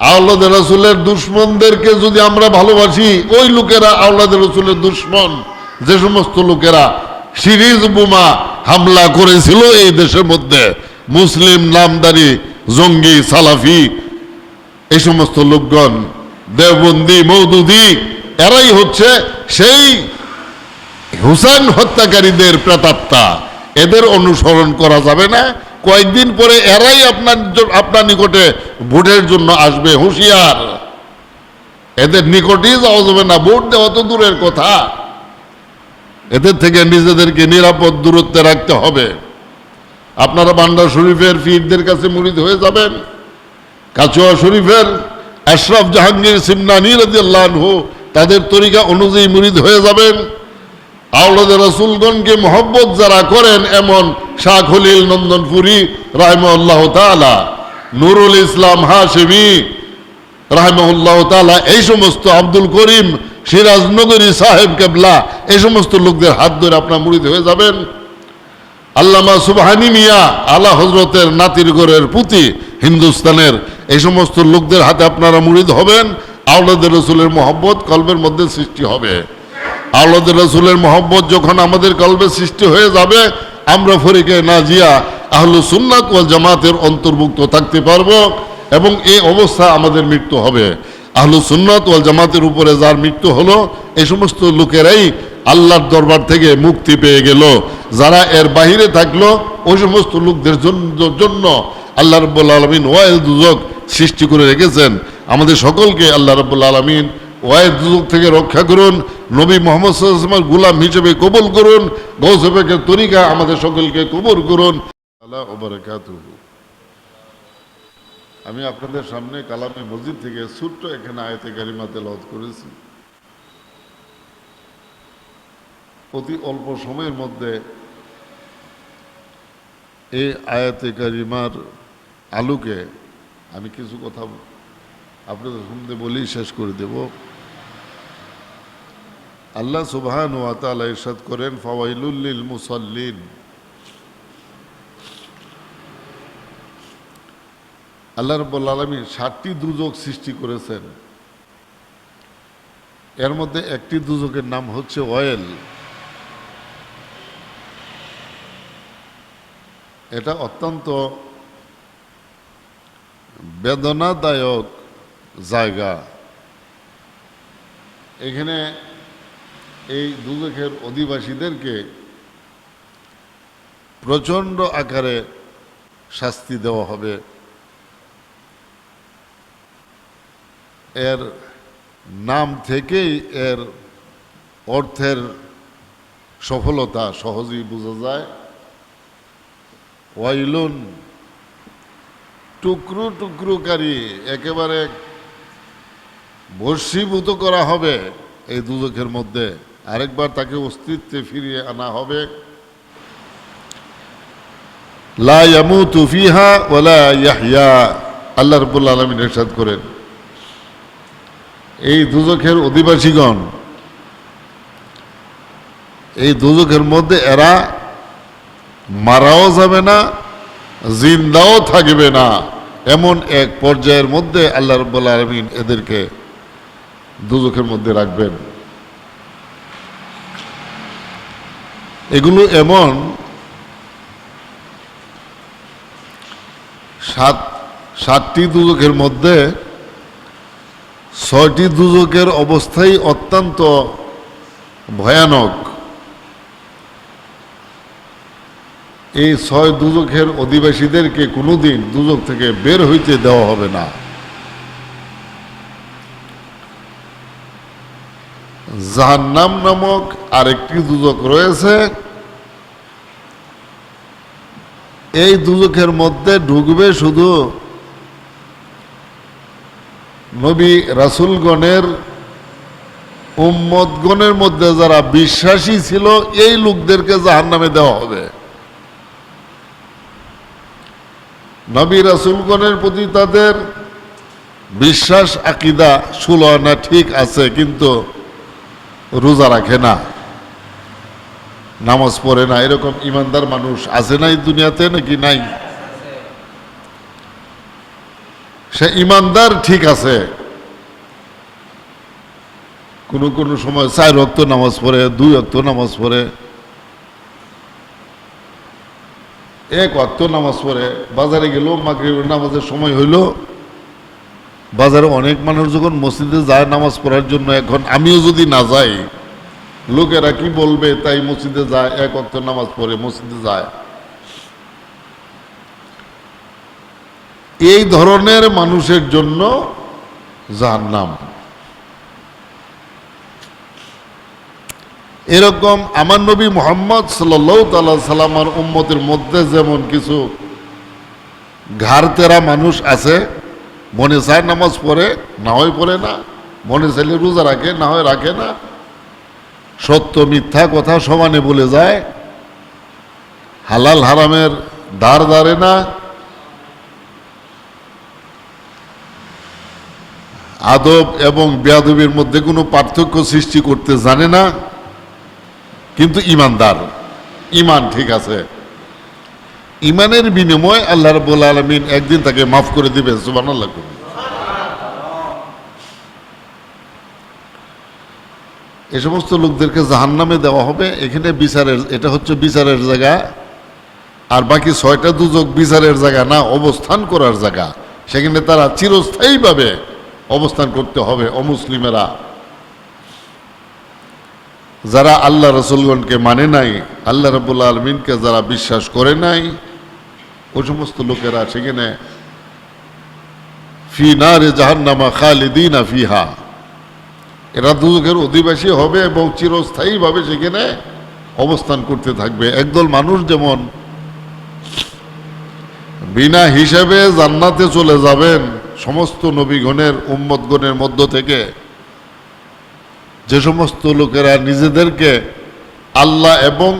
আওলাদ রসুলের দুশ্মনদেরকে যদি আমরা ভালোবাসি, ওই লোকেরা আওলাদ রসুলের দুশ্মন। যে সমস্ত লোকেরা সিরিজ বোমা হামলা করেছিল এই দেশের মধ্যে, মুসলিম নামদারি, জঙ্গি, সালাফি, এই সমস্ত লোকগণ, দেওবন্দি মৌদুদি এরাই হচ্ছে সেই হুসাইন হত্যাকারীদের প্রেতাত্মা। এদের অনুসরণ করা যাবে না কয়েকদিন পরে এরাই আপনার আপনার নিকটে ভোটের জন্য আসবে, হুঁশিয়ার। এদের নিকটেই যাওয়া যাবে না, ভোট দেওয়া তো দূরের কথা। এদের থেকে নিজেদেরকে নিরাপদ দূরত্বে রাখতে হবে। আপনারা বান্ডা শরীফের ফিরদের কাছে মুরিদ হয়ে যাবেন। কাচুয়া শরীফের আশরাফ জাহাঙ্গীর সিমনানি রাজিয়াল্লাহু তাদের তরিকা অনুযায়ী মুরিদ হয়ে যাবেন। আওলাদ রসুলগণকে মহব্বত যারা করেন, এমন শাহ খলিল নন্দনপুরি রাহমউল্লাহ তালা নুরুল ইসলাম হাশেমি রাহমউল্লাহ তালা এই সমস্ত আব্দুল করিম সিরাজনগরী সাহেব কেবলা, এই সমস্ত লোকদের হাত ধরে আপনার মুড়িদ হয়ে যাবেন। আল্লামা সুবহানি মিয়া আলা হজরতের নাতির গড়ের পুঁতি হিন্দুস্তানের, এই সমস্ত লোকদের হাতে আপনারা মুড়িদ হবেন। আওলাদের রসুলের মহব্বত কলবের মধ্যে সৃষ্টি হবে। আওলাদের রসুলের মহব্বত যখন আমাদের কলবে সৃষ্টি হয়ে যাবে আমরা ফরিকে নাজিয়া আহলু সুন্নাত ওয়াল জামাতের অন্তর্ভুক্ত থাকতে পারব এবং এই অবস্থা আমাদের মৃত্যু হবে। আহলু সুন্নাত ওয়াল জামাতের উপরে যার মৃত্যু হলো এই সমস্ত লোকেরাই আল্লাহর দরবার থেকে মুক্তি পেয়ে গেল। যারা এর বাহিরে থাকল, ওই সমস্ত লোকদের জন্য- আল্লাহ রব্বুল আলমিন ওয়াইল দুজক সৃষ্টি করে রেখেছেন। আমাদের সকলকে আল্লাহ রব্বুল আলমিন ওয়াইল দুজক থেকে রক্ষা করুন, নবী মোহাম্মদ সাল্লামের গুলাম হিসেবে কবুল করুন গৌসেবেকের তরিকা আমাদের সকলকে কবুল করুন। আল্লাহ আমি আপনাদের সামনে কালামে মসজিদ থেকে ছোট্ট এখানে আয়তে গারিমা তেলাওয়াত করেছি। অতি অল্প সময়ের মধ্যে এই আয়াতে কারিমার আলোকে আমি কিছু কথা আপনাদের শুনতে বলেই শেষ করে দেব। আল্লাহ সুবহান ওয়া তাআলা ইরশাদ করেন, ফাওয়াইলুল লিল মুসাল্লিন। আল্লাহ রব্বুল আলমী ষাটটি দুজক সৃষ্টি করেছেন। এর মধ্যে একটি দুজকের নাম হচ্ছে অয়েল এটা অত্যন্ত বেদনাদায়ক জায়গা। এখানে এই দুদকের অধিবাসীদেরকে প্রচণ্ড আকারে শাস্তি দেওয়া হবে। এর নাম থেকেই এর অর্থের সফলতা সহজেই বোঝা যায়। ওয়াইলুন টুকরো টুকরোকারী একেবারে বর্ষীভূত করা হবে এই দুদকের মধ্যে। আরেকবার তাকে অস্তিত্বে ফিরিয়ে আনা হবে। আল্লাহ রাব্বুল আলামিন ইরশাদ করেন, এই দুজখের অধিবাসীগণ, এই দুজখের মধ্যে এরা মারাও যাবে না, জিন্দাও থাকবে না, এমন এক পর্যায়ের মধ্যে আল্লাহ রব্বুল আলমিন এদেরকে দুজখের মধ্যে রাখবেন। এগুলো এমন সাত, সাতটি দুজখের মধ্যে ছয়টি দুজকের অবস্থাই অত্যন্ত ভয়ানক। এই ছয় দুজকের অধিবাসীদেরকে কোনোদিন দুজক থেকে বের হইতে দেওয়া হবে না। জাহান্নাম নামক আরেকটি দুজক রয়েছে। এই দুজকের মধ্যে ঢুকবে শুধু নবী রাসুলগণের উম্মতগণের মধ্যে যারা বিশ্বাসী ছিল, এই লোকদেরকে জাহান নামে দেওয়া হবে। নবী রাসুলগণের প্রতি তাদের বিশ্বাস, আকিদা সুলনা ঠিক আছে, কিন্তু রোজা রাখে না, নামাজ পড়ে না, এরকম ইমানদার মানুষ আছে না এই দুনিয়াতে নাকি নাই? সে ইমানদার ঠিক আছে। কোনো কোনো সময় চার রক্ত নামাজ পড়ে, দুই অক্ত নামাজ পড়ে, এক অক্ত নামাজ পড়ে, বাজারে গেল মাগরিবের নামাজের সময় হইল বাজারে অনেক মানুষ যখন মসজিদে যায় নামাজ পড়ার জন্য, এখন আমিও যদি না যাই, লোকেরা কি বলবে, তাই মসজিদে যায়, এক অক্ত নামাজ পড়ে মসজিদে যায়। এই ধরনের মানুষের জন্য যার নাম এরকম আমার নবী মোহাম্মদ সাল্লাহ তাল্লাহ সাল্লামার উম্মতের মধ্যে যেমন কিছু ঘাড়তেরা মানুষ আছে মনে চায় নামাজ পড়ে, না হয় পড়ে না। মনে চাইলে রোজা রাখে, না হয় রাখে না। সত্য, মিথ্যা কথা সমানে বলে যায়। হালাল, হারামের দ্বার দাঁড়ে না। আদব এবং বেয়াদবির মধ্যে কোনো পার্থক্য সৃষ্টি করতে জানে না। কিন্তু ইমানদার, ইমান ঠিক আছে। ইমানের বিনিময় আল্লাহ রবুল আলমিন একদিন তাকে মাফ করে দিবে সুবান আল্লাহ করবে এ সমস্ত লোকদেরকে জাহান্নামে দেওয়া হবে, এখানে বিচারের, এটা হচ্ছে বিচারের জায়গা, আর বাকি ছয়টা দুজক বিচারের জায়গা না, অবস্থান করার জায়গা। সেখানে তারা চিরস্থায়ীভাবে অবস্থান করতে হবে অমুসলিমেরা। যারা আল্লাহ রসুলগণকে মানে নাই, আল্লাহ রবুল্লা আলমিনকে যারা বিশ্বাস করে নাই ওই সমস্ত লোকেরা সেখানে, ফি না রে জাহান্নামা খালিদিনা ফিহা। এরা দুজকের অধিবাসী হবে এবং চিরস্থায়ীভাবে সেখানে অবস্থান করতে থাকবে। একদল মানুষ যেমন বিনা হিসেবে জান্নাতে চলে যাবেন, সমস্ত নবীগণের, উম্মতগণের মধ্য থেকে, যে সমস্ত লোকেরা নিজেদেরকে আল্লাহ এবং